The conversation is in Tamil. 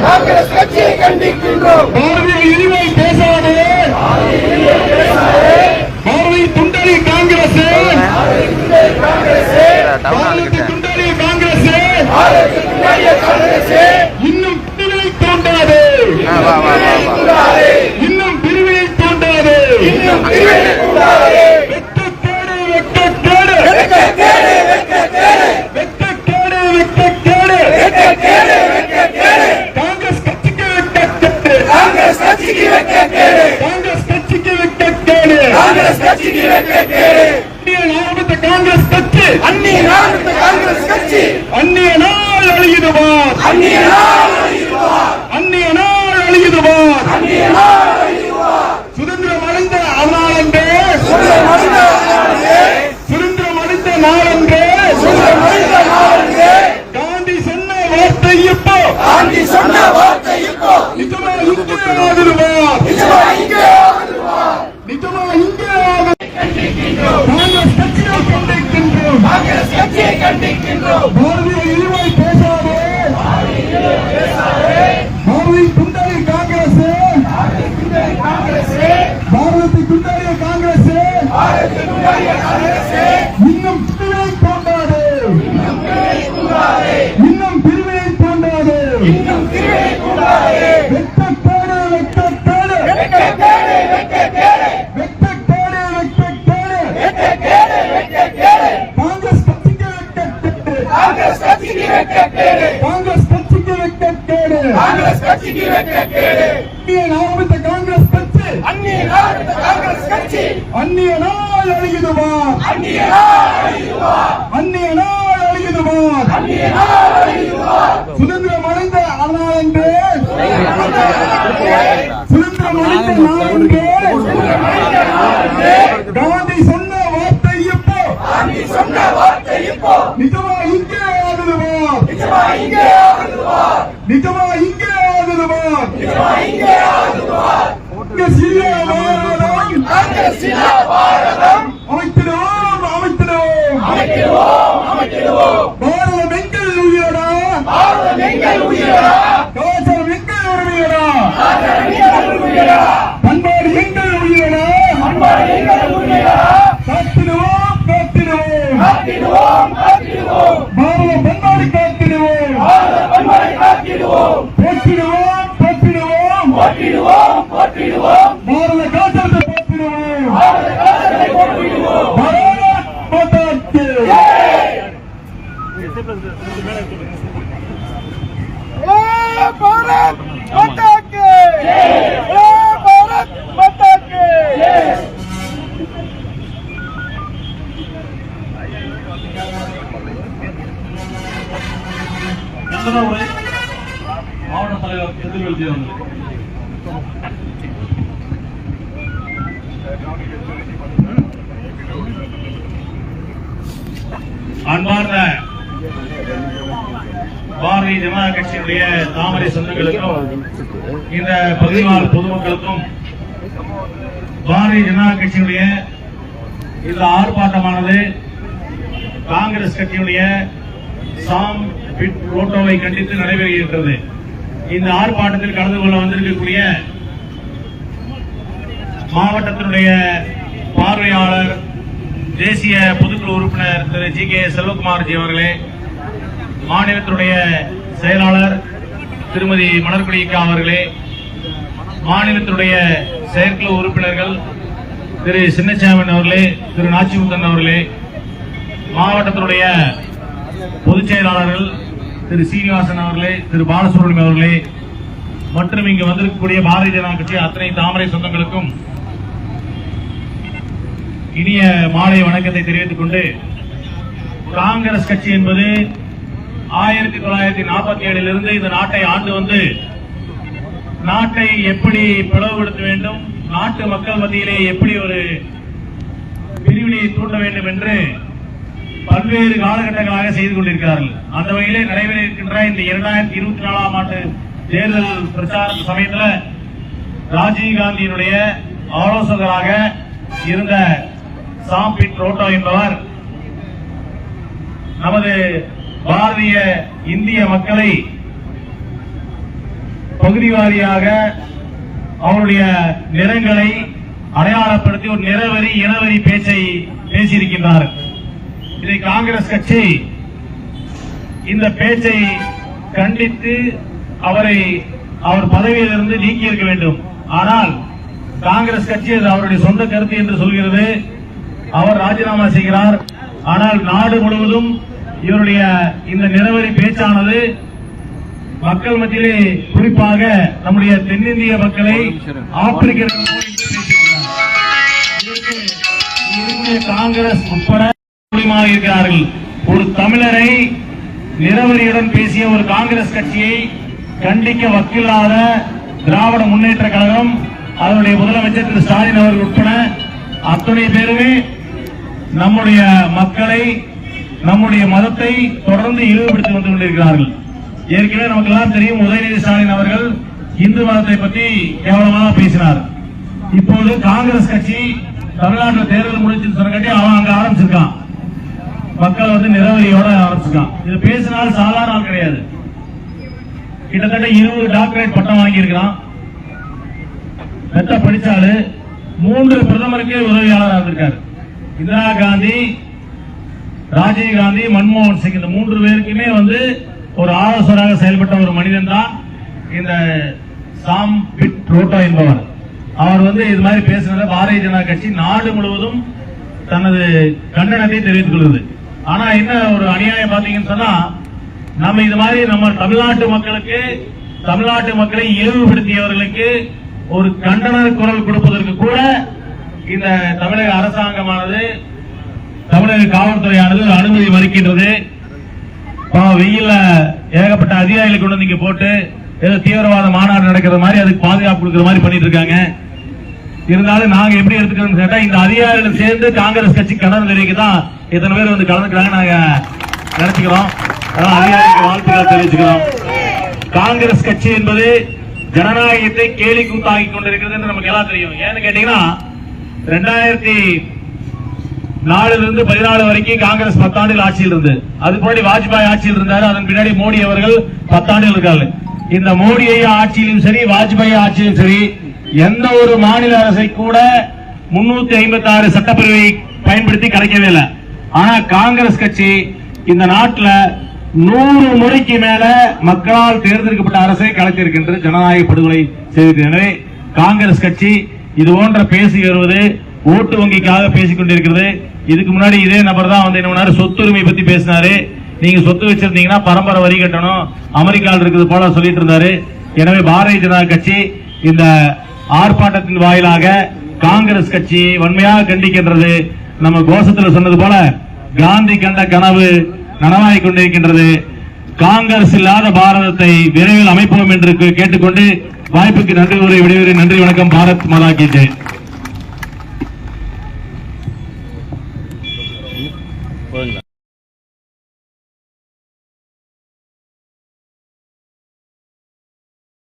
காங்கிரஸ் கட்சியை கண்டிக்கின்றோம். பாரதிய இழிவை பேசாதே. பாரதி துண்டறி காங்கிரஸ் பாரதி துண்டறி காங்கிரஸ் இன்னும் பிரிவினை தோன்றாது. இன்னும் பிரிவினை தோன்றாது. காங்கிரஸ் கட்சி. அந்நிய நாடு காங்கிரஸ் கட்சி. அந்நிய நாள் அழியுதுவார் அந்நிய அழிவார். அந்நிய நாள் அழியுதுவார் அந்நிய நாடு அழிவார். சுதந்திரம் அடைந்த நாளன்றே சுதந்திரம் அடைந்த நாடு, சுதந்திரம் அடைந்த நாளன்றே. சுதந்திரம் அடைந்த நாடு, காந்தி சொன்ன வார்த்தை இப்போ. காந்தி சொன்ன வார்த்தை இப்போ. நிஜமா இங்கே நிஜமா இங்கே ஆகிடுவார். நிஜமா இங்கே ஆகும் காங்கிரஸ் கட்சியை கண்டிக்கின்றோம் காங்கிரஸ் கட்சியை கண்டிக்கின்றோம். பாரதிய இழிவை பேசாதே. பாரதி துண்டறி காங்கிரஸ். பாரதி துண்டறிய காங்கிரஸ். இன்னும் பிரிவினை தோன்றாது. இன்னும் பிரிவினை தோன்றாது. வெட்டக்கேடு காங்கிரஸ் கட்சிக்கு வெட்டக்கேடு காங்கிரஸ் கட்சிக்கு வெட்கக்கேடு இந்திய நாமத்த காங்கிரஸ் கட்சி. அந்நிய நாடு காங்கிரஸ் கட்சி. அந்நிய நாள் அழியுதுவார் அந்நிய நாடு அழிவார். அந்நிய நாள் அழியுதுவார் அந்நிய நாடு அழிவார். சுதந்திரம் அடைந்த நாளன்றே சுதந்திரம் அடைந்த நாளன்றே காந்தி சொன்ன வார்த்தை இப்போ. காந்தி சொன்ன வார்த்தை இப்போ. நிஜமா இங்கே நிஜமா இங்கே ஆகுதுவார். நிஜமா இங்கே ஆகுதுவார் நிஜமா இங்கே ஆகுதுவார். இங்க சிறிய பாரதம் காங்கிரஸ் இல்லா தலைவர் அன்பார்ந்த பாரதிய ஜனதா கட்சியினுடைய தாமரை சொந்தங்களுக்கும் இந்த பகுதிவாழ் பொதுமக்களுக்கும் பாரதிய ஜனதா கட்சியினுடைய இந்த ஆர்ப்பாட்டமானது காங்கிரஸ் கட்சியினுடைய சாம் பிட் ரோட்டோவை கண்டித்து நடைபெறுகின்றது. இந்த ஆர்ப்பாட்டத்தில் கலந்து கொள்ள வந்திருக்கக்கூடிய மாவட்டத்தினுடைய பார்வையாளர் தேசிய பொதுக்குழு உறுப்பினர் திரு ஜி கே செல்வகுமார்ஜி அவர்களே மாநிலத்தினுடைய செயலாளர் திருமதி மலர்குடிக்கா அவர்களே மாநிலத்தினுடைய செயற்குழு உறுப்பினர்கள் திரு சின்னச்சாமன் அவர்களே திரு நாச்சிமுத்தன் அவர்களே மாவட்டத்தினுடைய பொதுச் செயலாளர்கள் திரு சீனிவாசன் அவர்களே திரு பாலசுப்ரமணியம் அவர்களே மற்றும் இங்கு வந்திருக்கக்கூடிய பாரதிய ஜனதா கட்சி அத்தனை தாமரை சொந்தங்களுக்கும் இனிய மாலை வணக்கத்தை தெரிவித்துக் கொண்டு காங்கிரஸ் கட்சி என்பது ஆயிரத்தி தொள்ளாயிரத்தி நாற்பத்தி ஏழிலிருந்து இந்த நாட்டை ஆண்டு வந்து நாட்டை எப்படி பிளவுபடுத்த வேண்டும் நாட்டு மக்கள் மத்தியிலே எப்படி ஒரு பிரிவினையை தூண்ட வேண்டும் என்று பல்வேறு காலகட்டங்களாக செய்து கொண்டிருக்கிறார்கள். அந்த வகையிலே நடைபெற இருக்கின்ற இந்த இரண்டாயிரத்தி இருபத்தி நாலாம் ஆண்டு தேர்தல் பிரச்சார சமயத்துல ராஜீவ் காந்தியினுடைய ஆலோசகராக இருந்த சாம்பிட் ரோட்டோ என்பவர் நமது பாரதிய இந்திய மக்களை பகுதி வாரியாக அவருடைய நிறங்களை அடையாளப்படுத்தி ஒரு நிறவரி இனவரி பேச்சை பேசியிருக்கின்றார் இதை காங்கிரஸ் கட்சி இந்த பேச்சை கண்டித்து அவரை அவர் பதவியிலிருந்து நீக்கியிருக்க வேண்டும். ஆனால் காங்கிரஸ் கட்சி அது அவருடைய சொந்த கருத்து என்று சொல்கிறது. அவர் ராஜினாமா செய்கிறார். ஆனால் நாடு முழுவதும் இவருடைய இந்த நிறவரி பேச்சானது மக்கள் மத்தியிலே குறிப்பாக நம்முடைய தென்னிந்திய மக்களை ஆப்பிரிக்க காங்கிரஸ் உட்பட முடியுமாக இருக்கிறார்கள் ஒரு தமிழரை நிரவரியுடன் பேசிய ஒரு காங்கிரஸ் கட்சியை கண்டிக்க வக்கில்லாத திராவிட முன்னேற்ற கழகம் அதனுடைய முதலமைச்சர் திரு ஸ்டாலின் அவர்கள் உட்பட அத்தனை பேருமே நம்முடைய மக்களை நம்முடைய மதத்தை தொடர்ந்து இழிவுபடுத்தி வந்து கொண்டிருக்கிறார்கள். ஏற்கனவே நமக்கெல்லாம் தெரியும் உதயநிதி ஸ்டாலின் அவர்கள் இந்து மதத்தை பற்றி கேவலமாக பேசினார். இப்போது காங்கிரஸ் கட்சி தமிழ்நாட்டில் தேர்தல் முடிச்சுன்னு கட்டி அவன் அங்க ஆரம்பிச்சிருக்கான். மக்கள் வந்து நிறவரியோட ஆரம்பிச்சிருக்கான் இது பேசினால் சாதாரண ஆள் கிடையாது. கிட்டத்தட்ட இருபது டாக்டரேட் பட்டம் வாங்கியிருக்கிறான். பெத்த படிச்சாலு மூன்று பிரதமருக்கு உதவியாளராக இருந்திருக்காரு. இந்திரா காந்தி ராஜீவ் காந்தி மன்மோகன் சிங். இந்த மூன்று பேருக்குமே வந்து ஒரு ஆலோசகராக செயல்பட்ட ஒரு மனிதன் தான் இந்த சாம் பிட் ரோட்டோ என்பவர். அவர் வந்து இது மாதிரி பேசுனதை பாரதிய ஜனதா கட்சி நாடு முழுவதும் தனது கண்டனத்தை தெரிவித்துக் கொள்கிறது. ஆனா என்ன ஒரு அநியாயம் பாத்தீங்கன்னு சொன்னா நம்ம இது மாதிரி நம்ம தமிழ்நாட்டு மக்களுக்கு தமிழ்நாட்டு மக்களை இழிவுபடுத்தியவர்களுக்கு ஒரு கண்டன குரல் கொடுப்பதற்கு கூட இந்த தமிழக அரசாங்கமானது தமிழக காவல்துறையானது ஒரு அனுமதி மறுக்கின்றது. வெயில்ல ஏகப்பட்ட அதிகாரிகளை கொண்டு வந்து இங்க போட்டு ஏதோ தீவிரவாத மாநாடு நடக்கிற மாதிரி அதுக்கு பாதுகாப்பு கொடுக்கிற மாதிரி பண்ணிட்டு இருக்காங்க. இருந்தாலும் நாங்க எப்படி எடுத்துக்கணும்னு கேட்டா இந்த அதிகாரிகள் சேர்ந்து காங்கிரஸ் கட்சி கடன் தெரிவிக்க தான் இத்தனை பேர் வந்து கலந்துக்கிறாங்க. நாங்க நினைச்சுக்கிறோம். அதான் வாழ்த்துக்கள் தெரிவிச்சுக்கிறோம். காங்கிரஸ் கட்சி என்பது ஜனநாயகத்தை கேலி கூத்தாகி கொண்டிருக்கிறது என்று நமக்கு எல்லாம் தெரியும். ஏன்னு கேட்டீங்கன்னா ரெண்டாயிரத்தி நாலுல இருந்து பதினாலு வரைக்கும் காங்கிரஸ் பத்தாண்டுகள் ஆட்சியில் இருந்து அது முன்னாடி வாஜ்பாய் ஆட்சியில் இருந்தாரு. அதன் பின்னாடி மோடி அவர்கள் பத்தாண்டுகள் இருக்காரு. இந்த மோடியை ஆட்சியிலும் சரி வாஜ்பாய் ஆட்சியிலும் சரி எந்த ஒரு மாநில அரசை கூட முன்னூத்தி ஐம்பத்தி ஆறு சட்டப்பேரவை பயன்படுத்தி கலைக்கவே இல்லை. ஆனா காங்கிரஸ் கட்சி இந்த நாட்டில் நூறு முறைக்கு மேல மக்களால் தேர்ந்தெடுக்கப்பட்ட அரசை கலைத்திருக்கின்ற ஜனநாயக படுகொலை செய்திருக்கு எனவே காங்கிரஸ் கட்சி இது போன்ற பேசி வருவது ஓட்டு வங்கிக்காக பேசிக் கொண்டிருக்கிறது. இதுக்கு முன்னாடி இதே நபர் தான் வந்து என்ன சொத்துரிமை பத்தி பேசினாரு. நீங்க சொத்து வச்சிருந்தீங்கன்னா பரம்பரை வரி கட்டணும். அமெரிக்காவில் இருக்குது போல சொல்லிட்டு இருந்தாரு. எனவே பாரதிய ஜனதா கட்சி இந்த ஆர்ப்பாட்டத்தின் வாயிலாக காங்கிரஸ் கட்சி வன்மையாக கண்டிக்கின்றது. நம்ம கோஷத்துல சொன்னது போல காந்தி கண்ட கனவு நனவாகிக் கொண்டிருக்கின்றது. காங்கிரஸ் இல்லாத பாரதத்தை விரைவில் அமைப்போம் என்று கேட்டுக்கொண்டு வாய்ப்புக்கு நன்றி கூறி விடைபெறுகிறேன். நன்றி வணக்கம். பாரத் மாதா கி